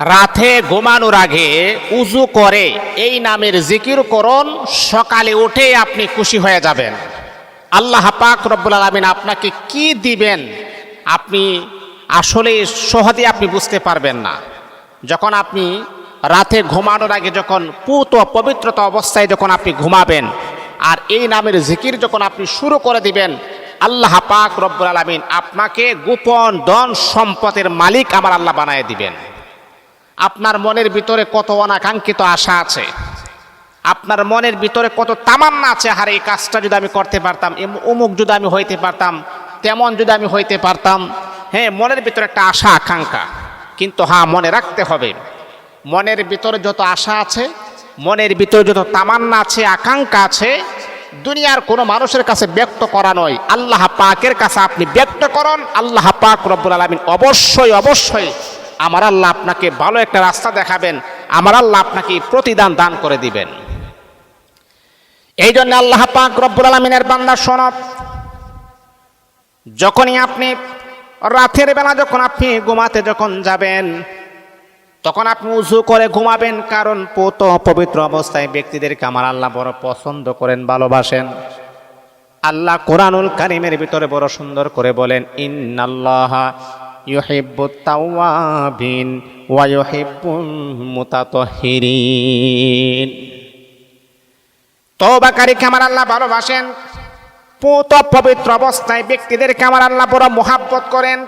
রাতে ঘুমানোর আগে উজু করে এই নামের জিকির করুন, সকালে উঠে আপনি খুশি হয়ে যাবেন। আল্লাহ পাক রব্বুল আলমিন আপনাকে কি দিবেন আপনি আসলে সহজে আপনি বুঝতে পারবেন না। যখন আপনি রাতে ঘুমানোর আগে যখন পুত পবিত্রতা অবস্থায় যখন আপনি ঘুমাবেন আর এই নামের জিকির যখন আপনি শুরু করে দিবেন, আল্লাহ পাক রব্বুল আলমিন আপনাকে গোপন ধন সম্পদের মালিক আমার আল্লাহ বানায় দিবেন। আপনার মনের ভিতরে কত অনাকাঙ্ক্ষিত আশা আছে? আপনার মনের ভিতরে কত তামান্না আছে? হারে এই কাজটা যদি আমি করতে পারতাম অমুক যদি আমি হইতে পারতাম, তেমন যদি আমি হইতে পারতাম হ্যাঁ মনের ভিতরে একটা আশা, আকাঙ্ক্ষা। কিন্তু হ্যাঁ মনে রাখতে হবে, মনের ভিতরে যত আশা আছে, মনের ভিতরে যত তামান্না আছে, আকাঙ্ক্ষা আছে, দুনিয়ার কোনো মানুষের কাছে ব্যক্ত করা নয়। আল্লাহ পাকের কাছে আপনি ব্যক্ত করুন। আল্লাহ পাক রব্বুল আলমিন অবশ্যই অবশ্যই আমার আল্লাহ আপনাকে ভালো একটা রাস্তা দেখাবেন, আমার আল্লাহ আপনাকে প্রতিদান দান করে দিবেন। এই জন্য আল্লাহ পাক রব্বুল আলমিনের বান্দা সনব যখনই আপনি রাতের বেলা যখন আপনি ঘুমাতে যখন যাবেন, তখন আপনি উজু করে ঘুমাবেন, কারণ পোত পবিত্র অবস্থায় ব্যক্তিদেরকে আমার আল্লাহ বড় পছন্দ করেন, ভালোবাসেন। আল্লাহ কোরআনুল কারিমের ভিতরে বড় সুন্দর করে বলেন, ইন্নাল্লাহ ইউহিব্বুত তাওয়াবিন ওয়া মুতাতাহহিরিন তওবাকারীকে আমার আল্লাহ ভালোবাসেন। পুত পবিত্র অবস্থায় ব্যক্তিদেরকে আমার আল্লাহ বড় মোহাব্বত করেন।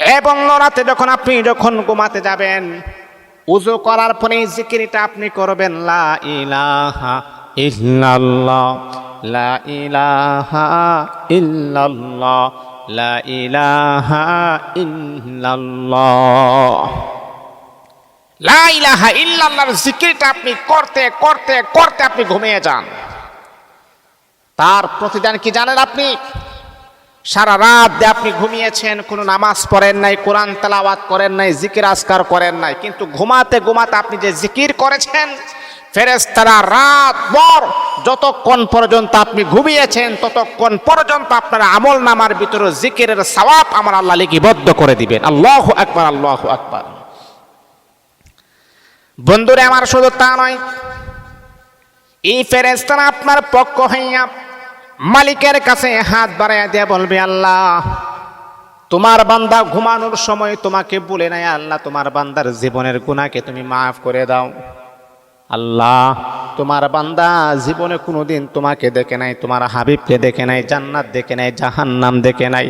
এবং রাতে যখন আপনি যখন ঘুমাতে যাবেন, উজু করার পরে এই জিকিরটা আপনি করবেন, লা ইলাহা ইল্লাল্লাহ, লা ইলাহা ইল্লাল্লাহ লা ইলাহা ইল্লাল্লাহ। লা ইলাহা ইল্লাল্লাহর জিকিরটা আপনি করতে করতে করতে আপনি ঘুমিয়ে যান। তার প্রতিদান কি জানেন আপনি? সারা রাত আপনি ঘুমিয়েছেন, কোনো নামাজ পড়েন নাই, কোরআন তেলাওয়াত করেন নাই, জিকির আসকার করেন নাই, কিন্তু ঘুমাতে ঘুমাতে আপনি যে জিকির করেছেন ফেরেশতারা রাত ভর যতক্ষণ পর্যন্ত আপনি ঘুমিয়েছেন, ততক্ষণ পর্যন্ত আপনার আমল নামার ভিতরে জিকিরের সওয়াব আমার আল্লাহ লিখিবদ্ধ করে দিবেন। আল্লাহ আকবার আল্লাহ আকবার। বন্ধুরে, আমার শুধু তা নয়, এই ফেরেস্তারা আপনার পক্ষ হইয়া মালিকের কাছে হাত বাড়াইয়া দিয়ে বলবে, আল্লাহ, তোমার বান্দা ঘুমানোর সময় তোমাকে বলে নাই, আল্লাহ, তোমার বান্দার জীবনের গুণাকে তুমি মাফ করে দাও। আল্লাহ। তোমার বান্দা জীবনে কোনোদিন তোমাকে দেখে নাই, তোমার হাবিবকে দেখে নাই, জান্নাত দেখে নাই, জাহান্নাম দেখে নাই।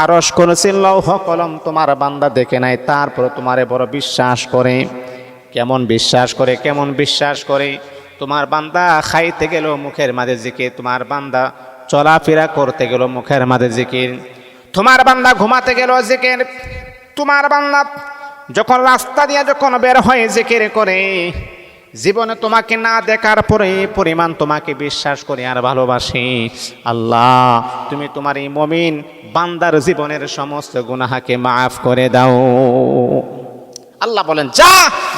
আরস করেছিল লৌহ কলম তোমার বান্দা দেখে নাই তারপর তোমারে বড় বিশ্বাস করে। কেমন বিশ্বাস করে, কেমন বিশ্বাস করে। তোমার বান্দা খাইতে গেল মুখের মাঝে জিকির, তোমার বান্দা চলাফেরা করতে গেল মুখের মাঝে জিকির। তোমার বান্দা ঘুমাতে গেল জিকির, তোমার বান্দা যখন রাস্তা দিয়ে যখন বের হয়ে জিকির করে। জীবনে তোমাকে না দেখার পরে পরিমাণ তোমাকে বিশ্বাস করি আর ভালোবাসি। আল্লাহ, তুমি তোমার এই মমিন বান্দার জীবনের সমস্ত গুনাহাকে মাফ করে দাও। আল্লাহ বলেন, যা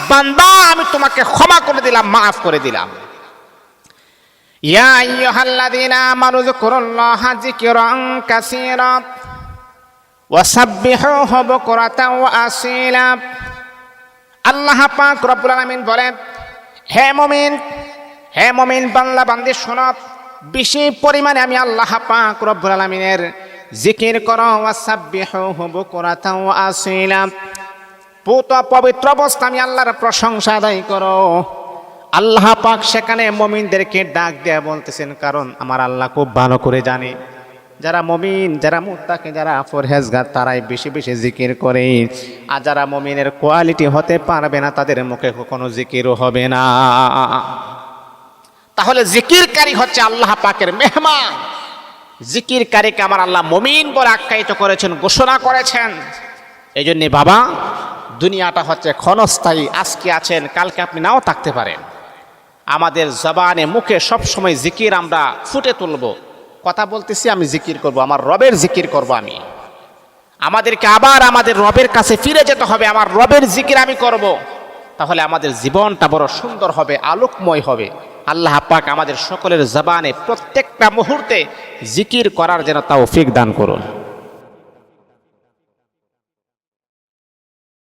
বান্দা, আমি তোমাকে ক্ষমা করে দিলাম, মাফ করে দিলাম। ইয়া আল্লাহ পাক রব্বুল আলামিন বলেন হে মুমিন হে মুমিন, বাংলা বান্দি শোনো। বেশি পরিমাণে আমি আল্লাহ পাক রব্বুল আলামিনের জিকির করো ওয়া পুত পবিত্র অবস্থা আমি আল্লাহর প্রশংসা আদায় করো। আল্লাহ পাক সেখানে মমিনদেরকে ডাক দেয়া বলতেছেন, কারণ আমার আল্লাহ খুব ভালো করে জানে। যারা মমিন, যারা মুত্তাকে, যারা ফরহেজগার তারাই বেশি বেশি জিকির করে। আর যারা মমিনের কোয়ালিটি হতে পারবে না, তাদের মুখে কখনো জিকিরও হবে না। তাহলে জিকিরকারী হচ্ছে আল্লাহ পাকের মেহমান। জিকিরকারীকে আমার আল্লাহ মমিন বলে আখ্যায়িত করেছেন, ঘোষণা করেছেন। এই জন্যে বাবা, দুনিয়াটা হচ্ছে ক্ষণস্থায়ী, আজকে আছেন, কালকে আপনি নাও থাকতে পারেন। আমাদের জবানে, মুখে সবসময় জিকির আমরা ফুটে তুলব। কথা বলতেছি, আমি জিকির করব, আমার রবের জিকির করব আমি। আমাদেরকে আবার আমাদের রবের কাছে ফিরে যেতে হবে, আমার রবের জিকির আমি করব। তাহলে আমাদের জীবনটা বড় সুন্দর হবে, আলোকময় হবে। আল্লাহ পাক আমাদের সকলের জবানে প্রত্যেকটা মুহূর্তে জিকির করার যেন তাও ফিক দান করুন।